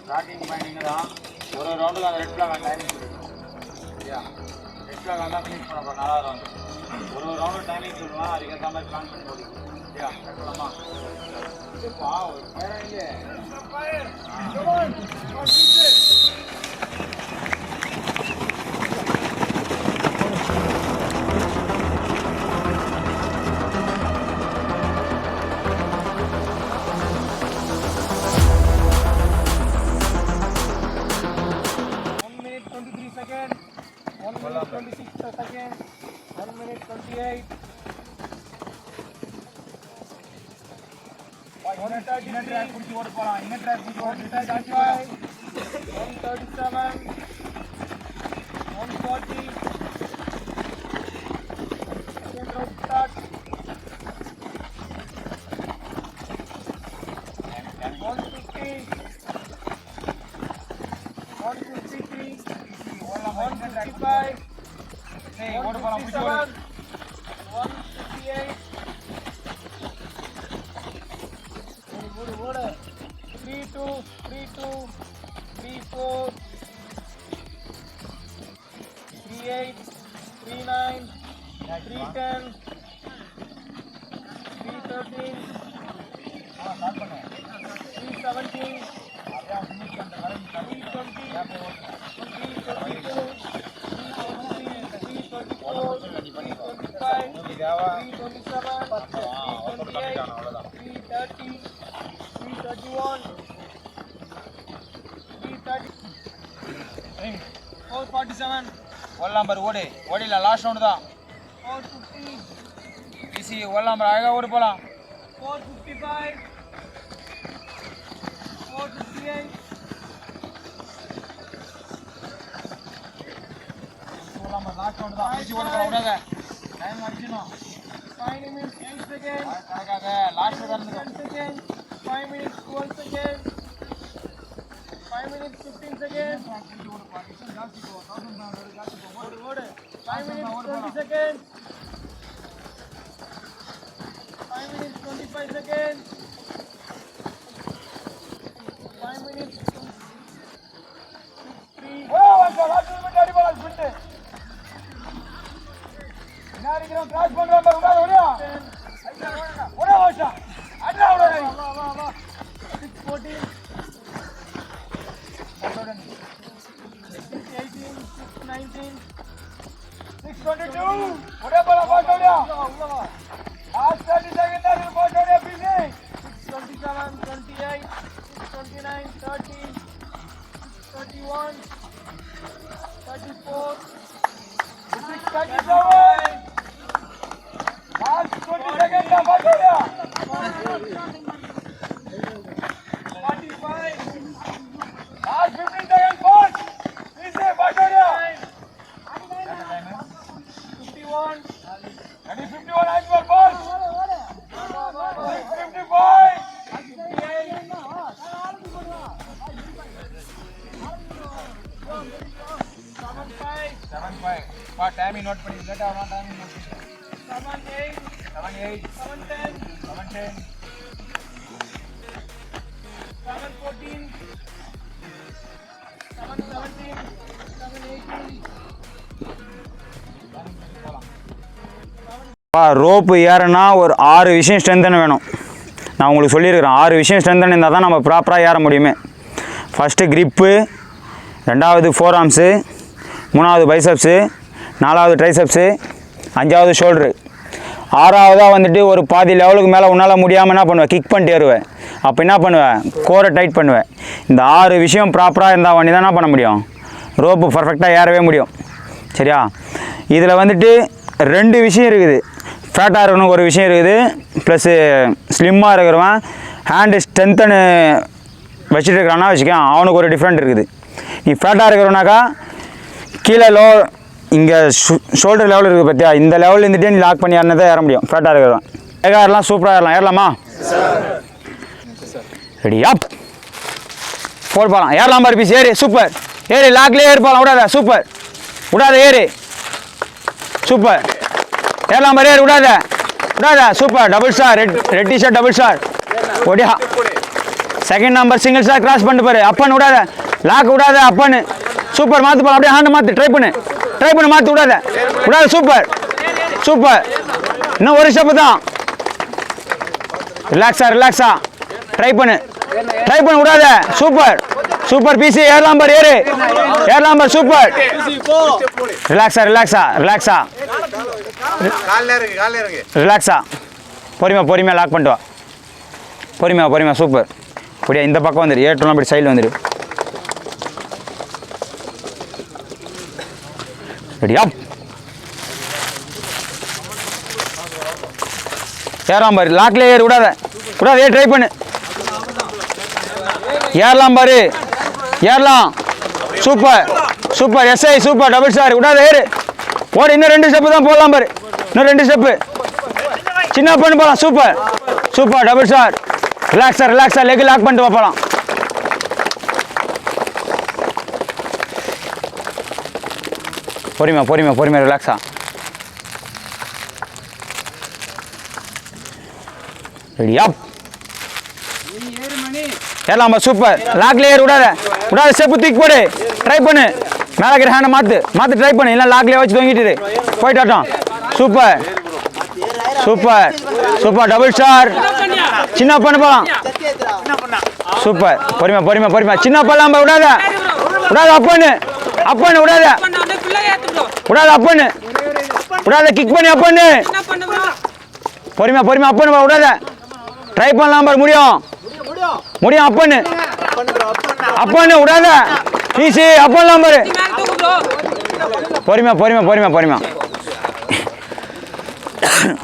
Starting பாயிண்டிங்க தான் ஒரு ஒரு அந்த ரெட் ஃபிளாக் டைமிங் சரியா ஈஸியாகலாம் க்ளீன் பண்ண Again. 26 seconds, 1 minute 28. Inner track, put your ball on. Inner track, put your ball on. 137. 2, 3, 2, 3, 4, 3, 8, 3, 9, 3, 10, 3, 13, 3, 17, ஓடலாம் பாரு ஓடு ஓடில லாஸ்ட் ரவுண்டு தான் ஈஸி ஓடலாம் பாரு அழகாக ஓடி போகலாம் four fifty-five, four fifty-eight, ஓடலாம் பாரு லாஸ்ட் ரவுண்டு தான் ஈஸி ஓட போகலாம் விடாத டைம் அடிச்சிடணும் five minutes eight seconds, கணக்காக லாஸ்ட் தான் ten seconds, five minutes twelve seconds, five minutes fifteen 622 उद्या बोला पाठवड्या आज थर्टी सेकंड लागेल पाठवड्या पिझे six twenty seven twenty eight six twenty nine thirty thirty one thirty four six thirty seven timing note பண்ணி late ஆகலாம் timing note பண்ணி 78, seven eight 710, seven ten 714, 717, 718, rope ஏறனா ஒரு ஆறு விஷயம் ஸ்ட்ரென்தன் வேணும். நான் உங்களுக்கு சொல்லியிருக்கிறேன். ஆறு விஷயம் ஸ்ட்ரென்தன் இருந்தால் தான் நம்ம ப்ராப்பராக ஏற முடியுமே. ஃபஸ்ட்டு grip ரெண்டாவது ஃபோர் ஆர்ம்ஸு மூணாவது பைசப்ஸு நாலாவது ட்ரைசப்ஸு அஞ்சாவது ஷோல்ட்ரு ஆறாவதாக வந்துட்டு ஒரு பாதி லெவலுக்கு மேலே உன்னால் முடியாமல் என்ன பண்ணுவேன் கிக் பண்ணிட்டு ஏறுவேன் அப்போ என்ன பண்ணுவேன் கோரை டைட் பண்ணுவேன் இந்த ஆறு விஷயம் ப்ராப்பராக இருந்தால் வண்டி தான் என்ன பண்ண முடியும்? ரோப்பு பர்ஃபெக்டாக ஏறவே முடியும். சரியா? இதில் வந்துட்டு ரெண்டு விஷயம் இருக்குது. ஃபேட்டாக இருக்கணும் ஒரு விஷயம் இருக்குது. ப்ளஸ்ஸு ஸ்லிம்மாக இருக்கிறவன் ஹேண்டு ஸ்ட்ரென்த்தனு வச்சுட்டு இருக்கிறான்னா வச்சுக்கேன் அவனுக்கு ஒரு டிஃப்ரெண்ட் இருக்குது. நீ ஃபேட்டாக இருக்கிறவனாக்கா கீழே லோ இங்கே ஷோல்டர் லெவல் இருக்குது பார்த்தியா இந்த லெவலில் இருந்துகிட்டே நீ லாக் பண்ணி ஏறினா தான் ஏற முடியும். ஃப்ளாட்டாக இருக்கிறவன் வேகம் ஏறலாம். சூப்பராக ஏறலாம். ஏறலாமா? ரெடி அப் போல் போகலாம் ஏறலாம் பாரு பீஸ் ஏறு சூப்பர் ஏறு லாக்லேயே ஏறு போகலாம் விடாத சூப்பர் விடாத ஏறு. சூப்பர் ஏறலாம் பாரு ஏறு விடாத. விடாத super double star red red tshirt double star Odia second number single star cross பண்ணிட்டு பாரு. அப்பன்னு விடாத. லாக் விடாத. அப்பன்னு சூப்பர் மாத்து போலாம் அப்படியே ஹேண்ட் மாத்து ட்ரை பண்ணு. ட்ரை பண்ணு மாத்து விடாத. விடாத சூப்பர். சூப்பர். இன்னும் ஒரு ஸ்டெப்பு தான். ரிலாக்ஸா ரிலாக்ஸா ட்ரை பண்ணு. ட்ரை பண்ணு விடாத. சூப்பர். சூப்பர் பிசி ஏறலாம் பார் ஏறு. ஏறலாம் பார் சூப்பர். ரிலாக்ஸா ரிலாக்ஸா ரிலாக்ஸா ரிலாக்ஸா பொறுமையா பொறுமையா லாக் பண்ணிட்டு வா. பொறுமையா பொறுமையா சூப்பர். அப்படியே இந்த பக்கம் வந்துரு ஏட்டெல்லாம் அப்படி சைடில் வந்துரு ரெடியா ஏறாம் பாரு. லாக்ல ஏறு விடாத. விடாத ஏ ட்ரை பண்ணு. ஏறலாம் பாரு. ஏறலாம். Super super SI super double star விடாத ஏறு. ஓடு இன்னும் ரெண்டு ஸ்டெப்பு தான் போடலாம் பாரு. இன்னும் ரெண்டு ஸ்டெப்பு சின்ன பண்ணு போகலாம் சூப்பர் சூப்பர் டபுள் ஸ்டார் ரிலாக்ஸா ரிலாக்ஸா லெக் லாக் பண்ணிட்டு போகலாம் பொறுமையா பொறுமையா பொறுமையா ரிலாக்ஸா ரெடியா அப் ஏறலாமா சூப்பர் லாக்ல ஏறு விடாத. விடாத ஸ்டெப்பு தூக்கி போடு. ட்ரை பண்ணு. மேலே இருக்கிற ஹேண்டை மாற்று மாற்று ட்ரை பண்ணு. இல்லை லாக்லேயே வச்சு தொங்கிட்டு இரு. Super super super double star சின்ன பண்ணு போலாம். சூப்பர் பொறுமை பொறுமை பொறுமை சின்ன பண்ணலாம் விடாத. விடாத அப்பன்னு அப்பன்னு விடாத பண்ண உடனே ஃபுல்லா ஏத்து ப்ரோ விடாத அப்பண்ணு விடாத கிக் பண்ணி அப்பண்ணு பொறுமையா பொறுமையா அப்பண்ணு விடாத. ட்ரை பண்ணலாம் பாரு முடியும். முடியும் அப்பண்ணு அப்பண்ணு விடாத. ஈஸி அப்பண்ணலாம் பாரு. பொறுமையா பொறுமையா பொறுமையா பொறுமையா.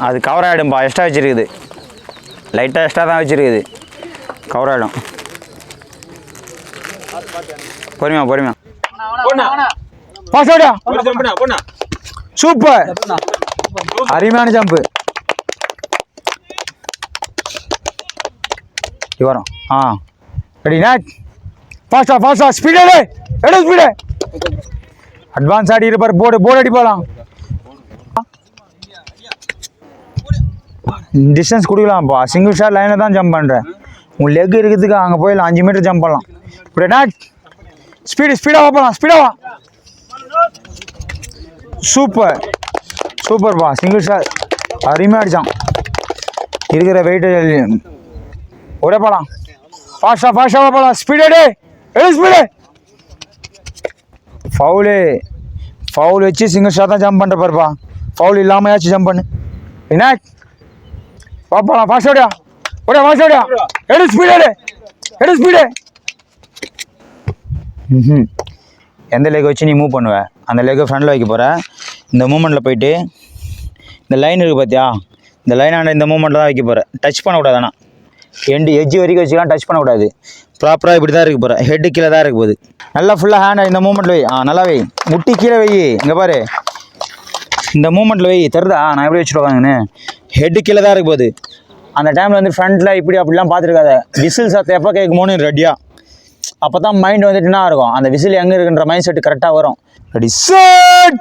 அது கவர் ஆகிடும்பா எக்ஸ்ட்ரா வச்சிருக்குது. லைட்டாக எக்ஸ்ட்ரா தான் வச்சிருக்குது. கவர் ஆகிடும். பொறுமையா பொறுமையா. அவுடா சூப்பர். அருமையான ஜம்ப். வரும். ஆ. ரெடி நேட் ஃபாஸ்டா ஃபாஸ்டா ஸ்பீடு எடு. ஸ்பீடு அட்வான்ஸ் ஆடி இருப்பார் போர்டு போர்டு அடி போகலாம் டிஸ்டன்ஸ் கொடுக்கலாம்ப்பா சிங்கிள் ஷாட் லைனில் தான் ஜம்ப் பண்ணுறேன் உன் லெக் இருக்கிறதுக்கு அங்கே போயிடலாம் அஞ்சு மீட்டர் ஜம்ப் பண்ணலாம். இப்படி நாட் ஸ்பீடு ஸ்பீடாக போகலாம் ஸ்பீடாக சூப்பர் சூப்பர்ப்பா சிங்கிள் ஷாட் அருமையாக அடித்தான் இருக்கிற வெயிட்டு ஒரே போகலாம் ஃபாஸ்ட்டாக ஃபாஸ்ட்டாக போகலாம் ஸ்பீடு எடு எடு ஸ்பீடு ஃபவுலு ஃபவுல் வச்சு சிங்கிள் ஷாட் தான் ஜம்ப் பண்ணுற பாருப்பா ஃபவுல் இல்லாமையாச்சும் ஜம்ப் பண்ணு. என்ன? பாப்பாலாம் ஃபாஸ்ட் ஓடியா ஓடியா ஃபாஸ்ட் ஓடியா எடு ஸ்பீடு எடு எடு ஸ்பீடு ம் எந்த லெக் வச்சு நீ மூவ் பண்ணுவ? அந்த லெக்கை ஃப்ரண்டில் வைக்க போகிற இந்த மூமெண்ட்டில் போயிட்டு இந்த லைன் இருக்குது பார்த்தியா இந்த லைனாண்ட இந்த மூமெண்ட்டில் தான் வைக்க போகிறேன் டச் பண்ணக்கூடாது ஆனால் எண்டு எட்ஜ் வரைக்கும் வச்சுக்கலாம் டச் பண்ணக்கூடாது. ப்ராப்பராக இப்படி தான் இருக்க போகிறேன் ஹெட்டு கீழே தான் இருக்க போகுது. நல்லா ஃபுல்லாக ஹேண்ட் இந்த மூமெண்ட்டில் வை. ஆ நல்லா வை. முட்டி கீழே வை. இங்கே பாரு. இந்த மூமெண்ட்டில் வை. தருதா? நான் எப்படி வச்சுட்டு ஹெட்டு கீழே தான் இருக்க போகுது. அந்த டைமில் வந்து ஃப்ரண்ட்டில் இப்படி அப்படிலாம் பார்த்துருக்காத. விசில் சத்தம் எப்போ கேட்குமோன்னு ரெடியாக அப்போ தான் மைண்ட் வந்துட்டு இருக்கும். அந்த விசில் எங்கே இருக்குன்ற மைண்ட் செட்டு கரெக்டாக வரும். Ready set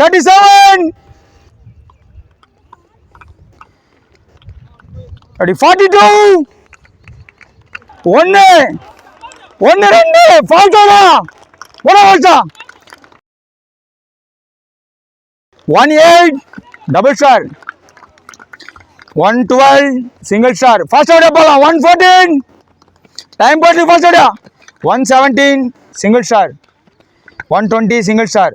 thirty two thirty seven ready forty two ஒன்று ஒன்று ரெண்டு ஃபால்ட்டோடா ஒன்றா ஃபால்ட்டா one eight double star one twelve single star first ஆடியா போகலாம் ஒன் ஃபோர்டீன் டைம் போட்டு first ஆடியா one seventeen single star one twenty single star